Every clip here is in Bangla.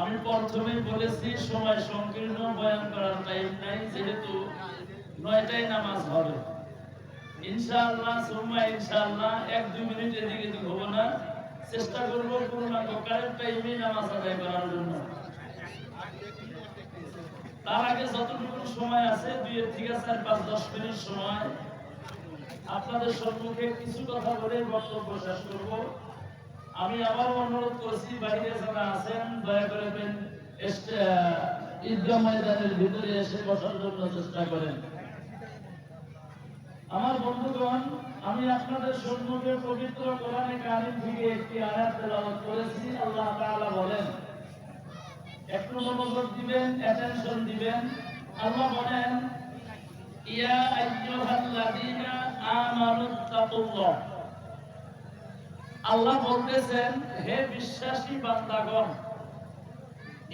আমি প্রথমে বলেছি, সময় সংকীর্ণ, বয়ান করার টাইম নাই, যেহেতু নয়টায় নামাজ হবে। ইনশাআল্লাহ, সুম্মা ইনশাআল্লাহ, এক দুই মিনিট এদিকে এদিক হব না। চেষ্টা করব পূর্ণাঙ্গ কারেন্ট টাইমে নামাজ আদায় করার জন্য। তার আগে যতটুকু সময় আছে, দুই এর থেকে চার, পাঁচ, দশ মিনিট সময়। আপনাদের সম্মুখে কিছু কথা বলে বক্তব্য শেষ করব। আমি আবার অনুরোধ করছি বাইরে যারা আছেন, দয়া করে ঈদগাহ ময়দানের ভিতরে এসে বসার জন্য চেষ্টা করেন। আমার বন্ধুগণ, আমি আপনাদের সম্মুখে পবিত্র কোরআনে কারিম থেকে একটি আয়াত তেলাওয়াত করেছি, আল্লাহ তাআলা বলেন একটু মনোযোগ দিবেন অ্যাটেনশন দিবেন। আল্লাহ বলেন, ইয়া আইয়ুহাল্লাযীনা আমানুত্তাকুল্লাহ আল্লাহ বলতেছেন, হে বিশ্বাসী বান্দাগণ,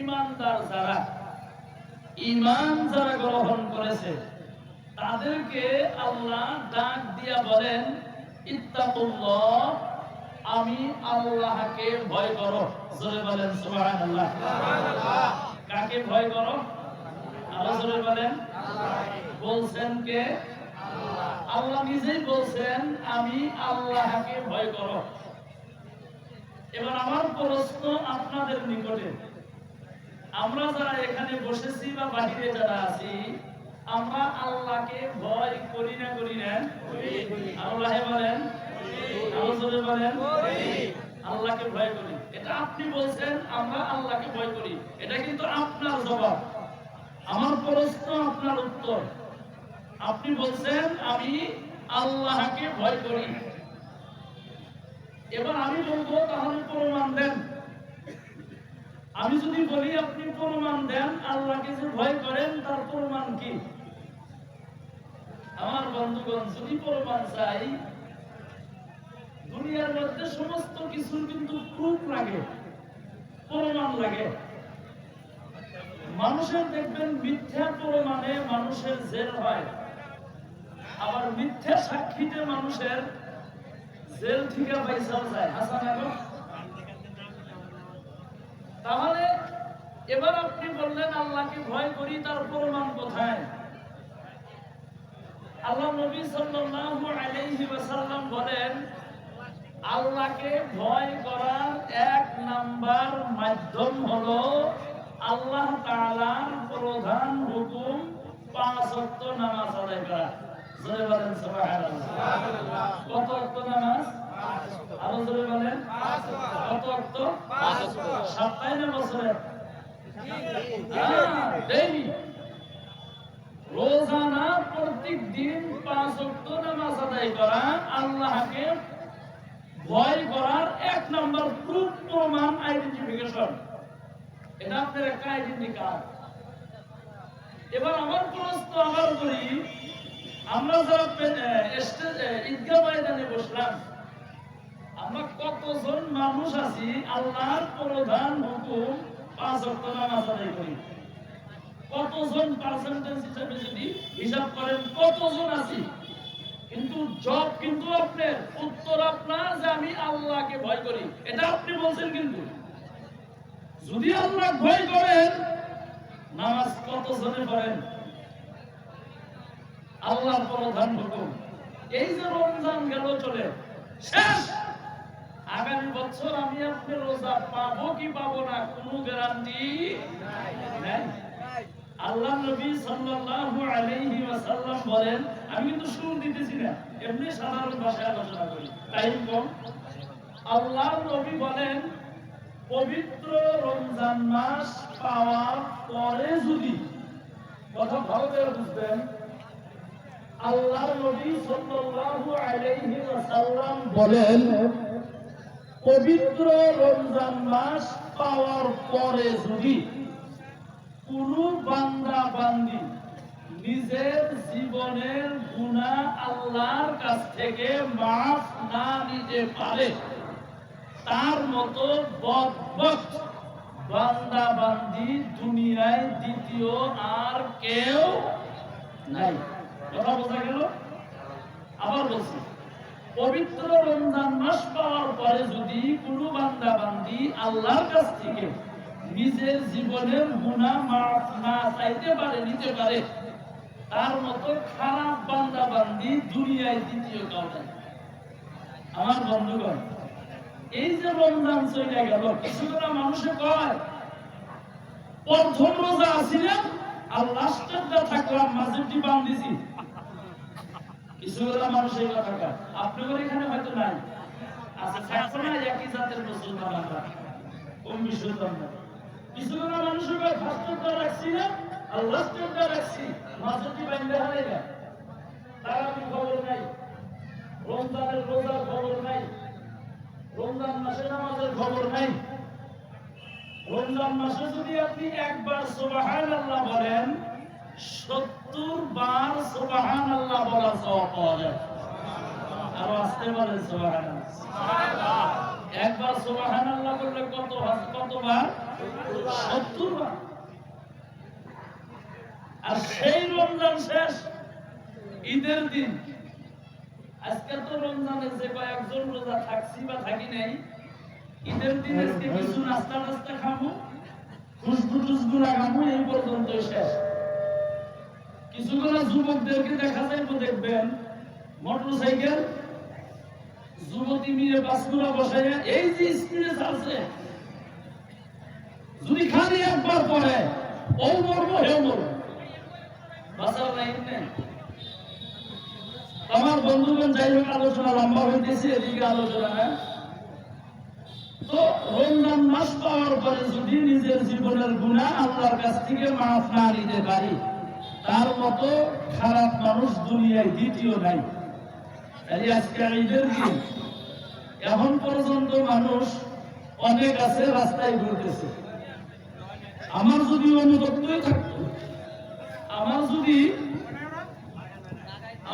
ইমানদার যারা, ইমান যারা গ্রহণ করেছে, তাদেরকে আল্লাহ ডাক দিয়া বলেন আমি আল্লাহকে ভয় করো। জোরে বলেন, সুবহানাল্লাহ। কাকে ভয় করো? আরও জোরে বলেন। বলছেন কে? আল্লাহ নিজেই বলছেন, আমি আল্লাহকে ভয় করো। এবার আমার প্রশ্ন আপনাদের নিকটে। আমরা যারা এখানে বসেছি বা বাহিরে যারা আছি, আমরা আল্লাহকে ভয় করি না করি না? আল্লাহে বলেন বলেন? আল্লাহকে ভয় করি। এটা আপনি বলছেন, আমরা আল্লাহকে ভয় করি। এটা কিন্তু আপনার জবাব। আমার প্রশ্ন, আপনার উত্তর। আপনি বলছেন, আমি আল্লাহকে ভয় করি। এবার আমি বলব, তাহলে প্রমাণ দেন। আমি যদি বলি, আপনি প্রমাণ দেন আল্লাহকে যে ভয় করেন, তার প্রমাণ কি? আমার বন্ধুগণ, যদি প্রমাণ চাই, দুনিয়ার মধ্যে সমস্ত কিছুর কিন্তু প্রুফ লাগে, প্রমাণ লাগে। মানুষের দেখবেন, মিথ্যা প্রমাণে মানুষের জেল হয়। আবার মিথ্যা সাক্ষীতে মানুষের তাহলে এবার আপনি বললেন, আল্লাহকে ভয় করি, তার প্রমাণ কোথায়? আল্লাহ নবী সাল্লাল্লাহু বলেন, আল্লাহকে ভয় করার এক নাম্বার মাধ্যম হলো আল্লাহ তাআলার প্রধান হুকুম পাঁচ নামাজ আদায় করা। জোরে বলেন। রোজানা প্রত্যেক দিন পাঁচ ওয়াক্ত নামাজ আদায় করা, আল্লাহকে ভয় করার এক নম্বর প্রুফ প্রমাণ আইডেন্টিফিকেশন এটা আপনার একটা আইডেন্টি কার্ড এবার আমার প্রশ্ন আবার করি। আমরা যারা ঈদগাহ ময়দানে বসলাম, আমরা কতজন মানুষ আছি, আল্লাহর প্রধান হুকুম পাঁচ ওয়াক্ত নামাজ আদায় করি। কতজন পার্সেন্টেজ হিসাবে যদি হিসাব করেন, কতজন আছি? কিন্তু জব কিন্তু আপনার উত্তর আপনার যে আমি আল্লাহকে ভয় করি। এটা আপনি বলছেন কিন্তু। যদি আল্লাহ ভয় করেন, নামাজ কত জনে পড়েন আল্লাহর প্রধান হুকুম। এই যে রমজান গেল, চলে। শেষ। আগামী বছর আমি আপনার রোজা পাবো কি পাবো না, কোনো গ্যারান্টি আল্লাহ নবী সাল্লাল্লাহু আলাইহি ওয়াসাল্লাম বলেন, আমি কিন্তু সুর দিতেছি না, এমনি সাধারণ ভাষায় আলোচনা করি। তাই কম আল্লাহ নবী বলেন, পবিত্র রমজান মাস পাওয়ার পরে যদি কথা ভালো করে বুঝবেন বলেন, পবিত্র রমজান মাস পাওয়ার পরে যদি কোন বান্দা বান্দি নিজের জীবনের গুণা আল্লাহর কাছ থেকে মাফ না নিতে পারে, তার মতো বান্দা বান্দি দুনিয়ায় দ্বিতীয় আর কেউ নাই। কথা বোঝা গেল? আবার বলছি, পবিত্র রমজান মাস পাওয়ার পরে যদি কোনো বান্দা বান্দি আল্লাহর কাছ থেকে নিজের জীবনের গুণা মাফ না চাইতে পারে, নিতে পারে, তার মতো খারাপ বান্দা বান্দি দুনিয়ায় দ্বিতীয় কাউ নাই। আমার বন্ধুগণ, এই যে রমজান চলে গেল, কিছুটা মানুষে কয়, প্রথম রোজা আসিলাম আর লাস্টেরটা থাকলাম মাঝেরটি বান্ধিছি। কিছুগুলা মানুষ এই কথা কয়। আপনাদের এখানে হয়তো নাই। আচ্ছা থাকব না একই জাতের মুসলমান আমরা। কম বিশুদ্ধ কিছুগুলা মানুষ কয় ফার্স্টটা রাখছি না? আর লাস্টেরটা রাখছি। মাঝেরটি বান্ধে হারাইলা তারা খবর নাই। রমজানের রোজার খবর নাই। রমজান মাসে নামাজের খবর নাই। রমজান মাসে যদি আপনি একবার সুবাহান আল্লাহ বলেন সত্তর বার সুবাহান আল্লাহ বলা সওয়াব পাওয়া যায়। আরও আসতে বলেন সুবাহান একবার সুবাহান আল্লাহ বললে কত কতবার সত্তর বার। আর সেই রমজান শেষ, ঈদের দিন। আজকে তো রমজানের যে কয়েকজন রোজা থাকছি বা থাকি নাই, ঈদের দিন আজকে কিছু নাস্তা নাস্তা খাব খুশবু টুসবু লাগাবো এই পর্যন্ত শেষ। কিছুগুলো যুবকদেরকে দেখা যাইব, দেখবেন মোটর সাইকেল যুবতী মেয়ে বাসগুলো বসাইয়া, এই যে স্পিডে যদি খালি একবার ও মরবো, হেও মরবো। বাসার আমার বন্ধুগণ, যাই হোক, আলোচনা লম্বা হইতেছে, এদিকে আলোচনা হ্যাঁ? তো রমজান মাস পাওয়ার পরে যদি নিজের জীবনের গুণা আল্লাহর কাছ থেকে মাফ না নিতে পারি তার মতো খারাপ মানুষ দুনিয়ায় দ্বিতীয় নাই। আজকে ঈদের দিন, এখন পর্যন্ত মানুষ অনেক আছে, রাস্তায় ঘুরতেছে। আমার যদি অনুদপ্তই থাকতো, আমার যদি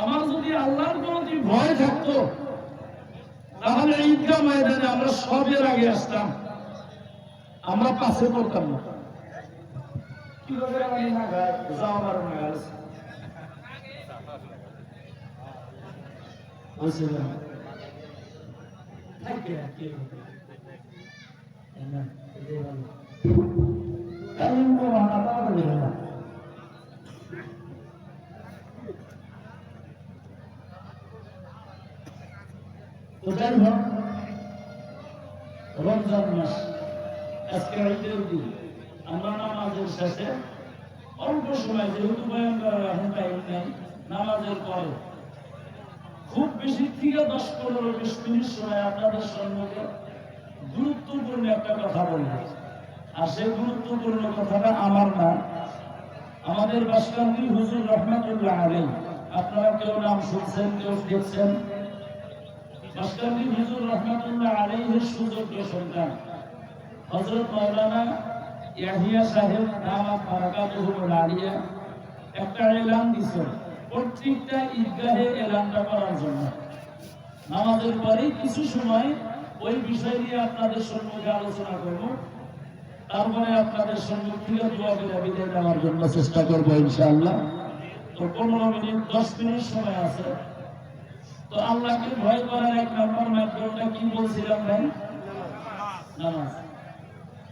আমার যদি আল্লাহর প্রতি ভয় থাকতো, তাহলে ঈদগাহ ময়দানে আমরা সবের আগে আসতাম। আমরা পাশে পড়তাম না। কি করে আমি না গায় যাও আমার না গায় বসে না থাকে কি না এই ভালো তাই তো মানা পাওয়া যাবে না তো যাই হোক রমজান মাস আজকে ঈদের দিন আমরা শেষে অল্প সময় যেহেতু বয়ান করার এখন টাইম নেই, নামাজের পরে খুব বেশি থেকে দশ পনেরো বিশ মিনিট সময় আপনাদের সম্মুখে গুরুত্বপূর্ণ একটা কথা বলব। আর সেই গুরুত্বপূর্ণ কথাটা আমার না। আমাদের বাসকান্দি হুজুর রহমাতুল্লাহ আলী আপনারা কেউ নাম শুনছেন, কেউ দেখছেন? বাসকান্দি হুজুর রহমাতুল্লাহ আলাইহির সুযোগ্য সন্তান হযরত মাওলানা ইয়াহিয়া সাহেব দামাত বারাকাতুহুল আলিয়া একটা এলান দিছেন প্রত্যেকটা ঈদগাহে এলানটা করার জন্য। নামাজের পরে কিছু সময় ওই বিষয় নিয়ে আপনাদের সম্মুখে আলোচনা করব। তারপরে আপনাদের সম্মুখ থেকে দোয়া করে বিদায় দেওয়ার জন্য চেষ্টা করব ইনশাআল্লাহ। তো পনেরো মিনিট, দশ মিনিট সময় আছে। তো আল্লাহকে ভয় করার এক নম্বর মাধ্যমটা কি বলছিলাম ভাই? নামাজ।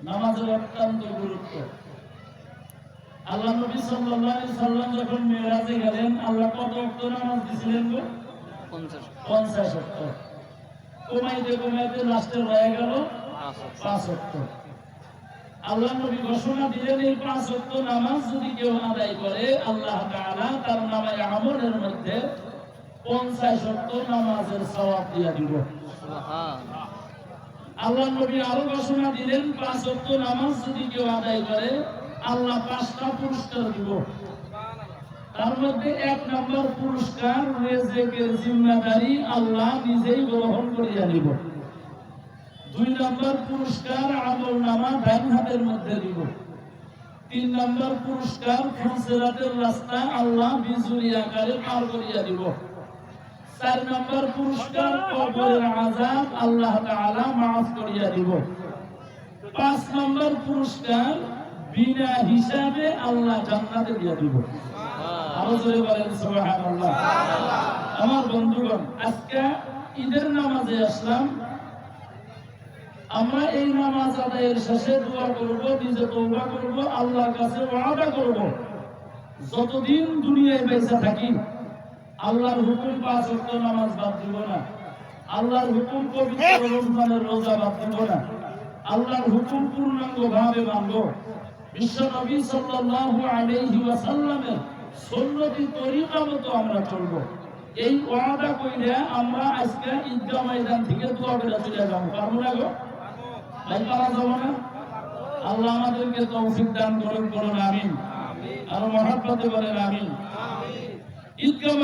নামাজের অত্যন্ত গুরুত্ব। আল্লাহ নবী সাল্লাল্লাহু আলাইহি সাল্লাম যখন মেরাজে গেলেন আল্লাহ কত ওয়াক্ত নামাজ দিছিলেন গো? 50 ওয়াক্ত কমাইতে কমাইতে লাস্টে রয়ে গেল 5 ওয়াক্ত আল্লাহ নবী ঘোষণা দিলেন এই পাঁচ ওয়াক্ত নামাজ যদি কেউ আদায় করে আল্লাহ তাআলা তার নামে আমলের মধ্যে পঞ্চাশ সত্তর নামাজের সওয়াব দিয়া দিব। আল্লাহ নবী আরও ঘোষণা দিলেন, পাঁচ সত্তর নামাজ যদি কেউ আদায় করে, আল্লাহ পাঁচটা পুরস্কার দিব। তার মধ্যে এক নম্বর পুরস্কার রেজেকের জিম্মাদারি আল্লাহ নিজেই গ্রহণ করিয়া নিব। দুই নম্বর পুরস্কার আমল নামা ডান হাতের মধ্যে দিব। তিন নম্বর পুরস্কার ফুলসেরাতের রাস্তা আল্লাহ বিজুরি আকারে পার করিয়া দিব। চার নম্বর পুরস্কার কবরের আল্লাহ মাফ করিয়া দিব। পাঁচ নম্বর পুরস্কার বিনা হিসাবে আল্লাহ জান্নাতে দিব। আমার বন্ধুগণ, আজকে ঈদের নামাজে আসলাম। আমরা এই নামাজ আদায়ের শেষে দোয়া করব, নিজে তওবা করব, আল্লাহর কাছে ওয়াদা করব। যতদিন দুনিয়ায় বেঁচে থাকি আল্লাহর হুকুম পাঁচ ওয়াক্ত নামাজ বাদ দিব না। আল্লাহর হুকুম পবিত্র রমজানের রোজা বাদ দিব না। আল্লাহর হুকুম পূর্ণাঙ্গ ভাবে মানব। বিশ্ব নবী সাল্লাল্লাহু আলাইহি ওয়াসাল্লামের সুন্নতি তরিকা মতো আমরা চলব। এই ওয়াদা কইরা আমরা আজকে ঈদগাহ ময়দান থেকে দোয়া করে চলে যাব। পারব না গো? ভাই পারা যাব না? আল্লাহ আমাদেরকে তৌফিক দান করুন করুন আমিন। আর মহাব্বতে বলেন আমিন। ঈদগাহ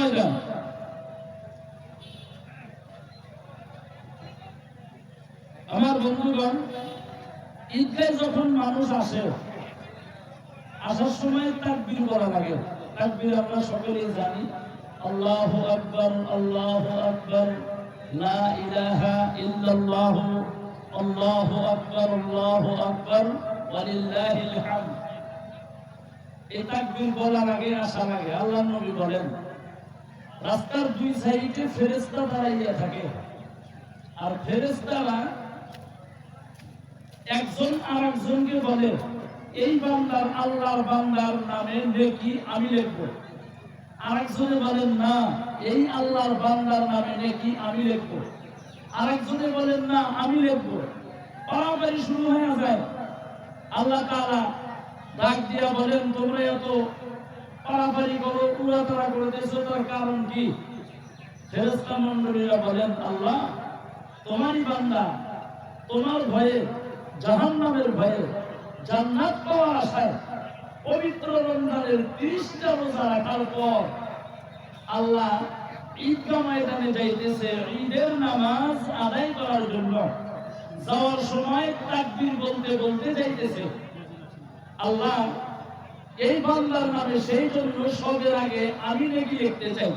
আমার বন্ধুগণ ঈদগায় যখন মানুষ আসে, আসার সময় তাকবীর করা লাগে। তাকবীর আমরা সকলেই জানি। আল্লাহু আকবার আল্লাহু আকবার, লা ইলাহা ইল্লাল্লাহু, আল্লাহু আকবার আল্লাহু আকবার, ওয়ালিল্লাহিল হামদ। এই আসা লাগে। আল্লাহ নবী বলেন রাস্তার দুই সাইডে ফেরেশতা দাঁড়াইয়া থাকে। আর ফেরেশতারা একজন আর একজনকে বলে, এই বান্দার আল্লাহর বান্দার নামে নেকি আমি লিখব। আরেকজনে বলেন না, এই আল্লাহর বান্দার নামে নেকি আমি লিখব। আরেকজনে বলেন না, আমি লিখব। পারাপারি শুরু হয়ে যায়। আল্লাহ তাআলা ডাক দিয়া বলেন, তোমরা এত পারাপারি করো, উড়াতাড়া করে দেছো তার কারণ কি? ফেরেশতা মণ্ডলীরা বলেন, আল্লাহ, তোমারই বান্দা, তোমার ভয়ে, জাহান্নামের ভয়ে জান্নাত পাওয়ার আশায় পবিত্র রমজানের তিরিশটা রোজা রাখার পর আল্লাহ ঈদগাহ ময়দানে যাইতেছে। ঈদের নামাজ আদায় করার জন্য যাওয়ার সময় তাকবীর বলতে বলতে যাইতেছে। আল্লাহ এই বান্দার নামে সেই জন্য সবের আগে আমি নাকি লিখতে চাই।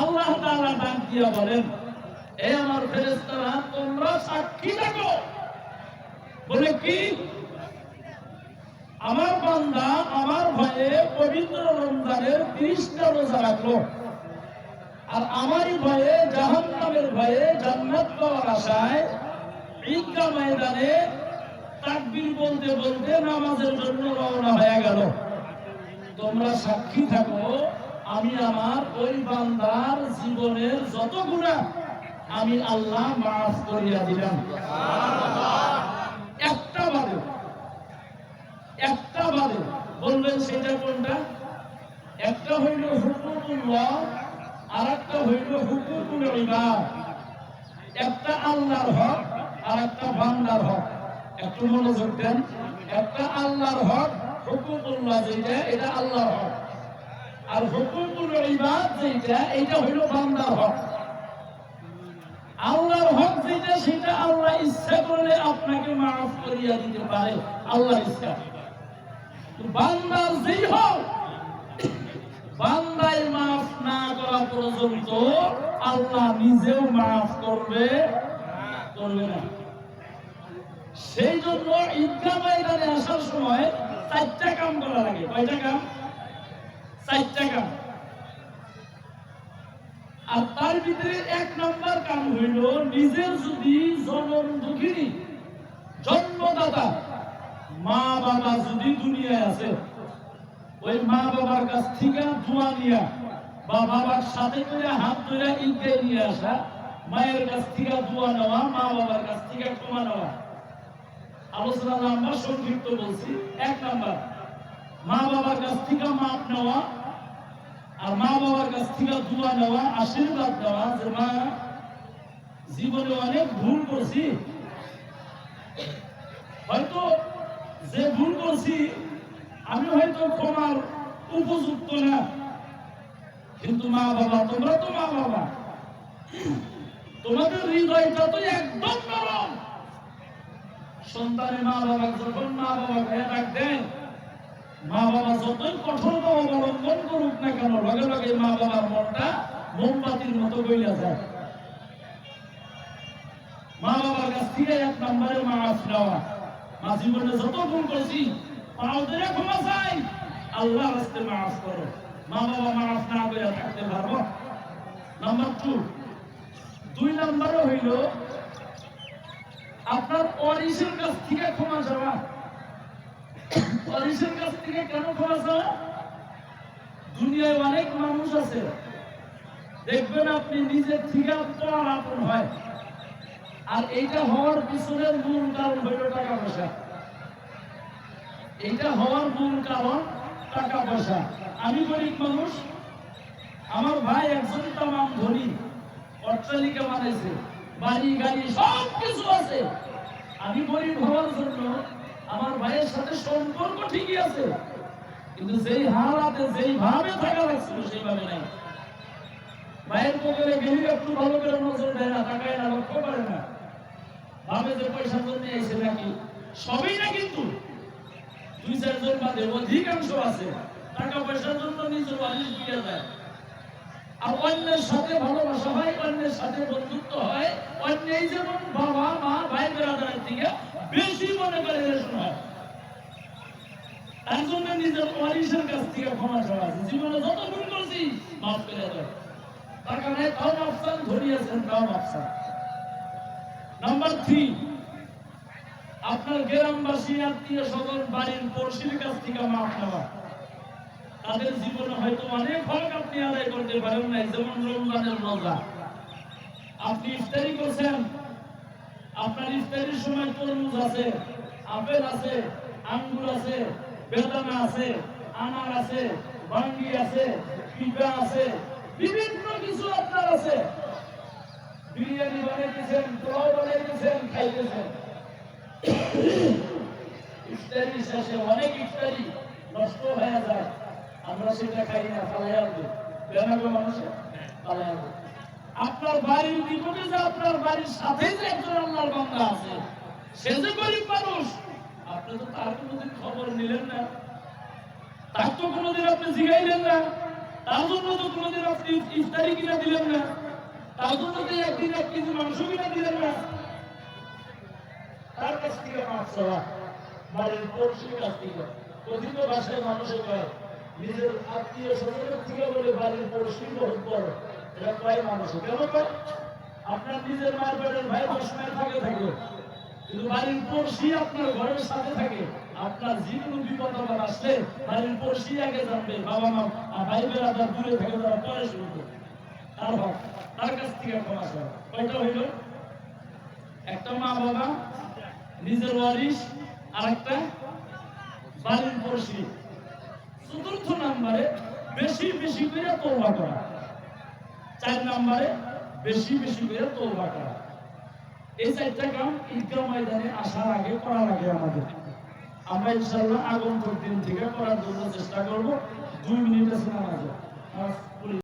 আল্লাহ তাআলা ডাক দিয়া বলেন, এ আমার ফেরেশতারা, তোমরা সাক্ষী থাকো বলে কি? আমার বান্দা আমার ভয়ে পবিত্র রমজানের তিরিশটা রোজা রাখল। আর আমারই ভয়ে, জাহান্নামের ভয়ে জান্নাত পাওয়ার আশায় ঈদগাহ ময়দানে তাকবীর বলতে বলতে নামাজের জন্য রওনা হয়ে গেল। তোমরা সাক্ষী থাকো আমি আমার ওই বান্দার জীবনের যত গুনাহ আমি আল্লাহ মাফ করিয়া দিলাম। একটা বাদে একটা বাদে বলবেন সেটা কোনটা? একটা হইল হুকুকুল্লাহ আর একটা হইল হুকুকুল ইবাদ। একটা আল্লাহর হক আর একটা বান্দার হক। একটু মনোযোগ দেন। একটা আল্লাহর হক হুকুকুল্লাহ যেটা এটা আল্লাহর হক। আর হুকুকুল ইবাদ যেটা এটা হইল বান্দার হক। আল্লাহর হক যেটা সেটা আল্লাহ ইচ্ছা করলে আপনাকে মাফ করিয়া দিতে পারে। আল্লাহ ইচ্ছা। বান্দার যেই হোক বান্দায় মাফ না করা পর্যন্ত আল্লাহ নিজেও মাফ করবে করবে না। সেই জন্য ঈদগাহ ময়দানে আসার সময় চারটা কাম করা লাগে কয়টা কাম? চারটা কাম। আর তার ভিতরে এক নম্বর কাম হইল নিজের যদি জনম দুঃখিনী, জন্মদাতা মা বাবা যদি দুনিয়ায় আছে, ওই মা বাবার কাছ থেকে দোয়া নিয়া বা বাবার সাথে করে হাত ধরে ঈদকে নিয়ে আসা, মায়ের কাছ থেকে দোয়া নেওয়া মা বাবার কাছ থেকে ক্ষমা নেওয়া। আলোচনা বলছি। এক মা বাবার থেকে মাপ নেওয়া আর মা বাবার থেকে জীবনে অনেক ভুল করছি। হয়তো যে ভুল করছি, আমি হয়তো ক্ষমার উপযুক্ত না। কিন্তু মা বাবা, তোমরা তো মা বাবা। তোমাদের হৃদয়টা তো একদম নরম। সন্তানের মা বাবা যখন মা বাবা ডাক দেন মা বাবা যতই কঠোরতা অবলম্বন করুক না কেন, লগে লগে মা বাবার মনটা মোমবাতির মতো বইলা যায়। মা বাবার কাছ থেকে এক নম্বরে মাফ নেওয়া মা জীবনে যত ভুল পাও ক্ষমা চাই। আল্লাহ রাস্তে মাফ করো। মা বাবা মাফ না করে থাকতে পারব? নাম্বার টু দুই নম্বরে হইল আপনার অরিসের কাছ থেকে ক্ষমা চাওয়া। অরিসের কাছ থেকে কেন ক্ষমা চাওয়া? দুনিয়ায় অনেক মানুষ আছে। দেখবেন আপনি নিজের থেকে আপনার আপন হয়। আর এইটা হওয়ার পিছনের মূল কারণ হইল টাকা পয়সা। এইটা হওয়ার মূল কারণ টাকা পয়সা। আমি গরিব মানুষ। আমার ভাই একজন তামাম ধনী। অট্টালিকা বানাইছে। বাড়ি, গাড়ি সব কিছু আছে। আমি গরিব হওয়ার জন্য আমার ভাইয়ের সাথে সম্পর্ক ঠিকই আছে। কিন্তু যেই হারাতে যেই ভাবে থাকা লাগছিল, সেইভাবে নাই। ভাইয়ের পকেটে গেলে, একটু ভালো করে নজর দেয় না, তাকায় না, লক্ষ্য করে না। ভাবে যে পয়সার জন্য এসে নাকি সবই না কিন্তু। দুই, চারজন বাদে অধিকাংশ আছে। টাকা পয়সার জন্য নিজের বাড়ির দিয়ে যায় অন্যের সাথে ভালোবাসা হয়, অন্যের সাথে বন্ধুত্ব হয় যেমন বাবা, মা, ভাই বেড়াদারের বেশি মনে করে হয় তার জন্য নিজের কাছ থেকে ক্ষমা জীবনে যত করছি, মাফ করে দেয় তার কারণে তাও মাফসান ধরিয়েছেন তাও মাফসান নাম্বার থ্রি আপনার গ্রামবাসী আত্মীয় স্বজন বাড়ির পড়শির কাছ থেকে মাফ নেওয়া তাদের জীবনে হয়তো অনেক হক আপনি আদায় করতে পারেন নাই, যেমন রমজানের রোজা। আপনি ইফতারি করছেন, আপনার ইফতারির সময় তরমুজ আছে, আপেল আছে, আঙ্গুর আছে, বেদানা আছে, আনার আছে বাঙ্গি আছে পিঁপা আছে, বিভিন্ন কিছু আপনার আছে। বিরিয়ানি বানাইতেছেন, পোলাও বানাইতেছেন, খাইতেছেন। ইফতারি শেষে অনেক ইফতারি নষ্ট হয়ে যায়। আমরা সেটা খাই না, পালাই আনব। বেনাগো মানুষের পালাই আনব। আপনার বাড়ির নিকটে যে আপনার বাড়ির সাথে যে একজন আল্লাহর বান্দা আছে, সে যে গরিব মানুষ, আপনি তো তার কোনোদিন খবর নিলেন না। তার তো কোনোদিন আপনি জিগাইলেন না। তার জন্য তো কোনোদিন আপনি ইফতারি কিনা দিলেন না। তার জন্য তো একদিন এক কেজি মাংস কিনা দিলেন না। তার কাছ থেকে মাছ বাড়ির পড়শির কাছ থেকে। কথিত ভাষায় মানুষে কয় নিজের আত্মীয় স্বজনের থেকে বলে বাড়ির পড়শি বহুত বড় এটা কয় মানুষ? কেন কয়? আপনার নিজের মায়ের পেটের ভাই দশ থাকে থাকে। কিন্তু বাড়ির পড়শি আপনার ঘরের সাথে থাকে। আপনার কোনো বিপদ আবার আসলে বাড়ির পড়শি আগে জানবে, বাবা মা আর ভাই বেড়াদার দূরে থাকে তারা পরে শুনবে। তার হক তার কাছ থেকে ক্ষমা চাওয়া কয়টা হইল? একটা মা বাবা, নিজের ওয়ারিশ আর একটা বাড়ির পড়শি। চতুর্থ নাম্বারে বেশি বেশি করে তৌবা করা। চার নাম্বারে বেশি বেশি করে তৌবা করা। এই চারটা কাম ঈদগাহ ময়দানে আসার আগে করা লাগে আমাদের। আমরা ইনশাল্লাহ আগন্তুক দিন থেকে করার জন্য চেষ্টা করব। দুই মিনিট নামাজ পড়ি।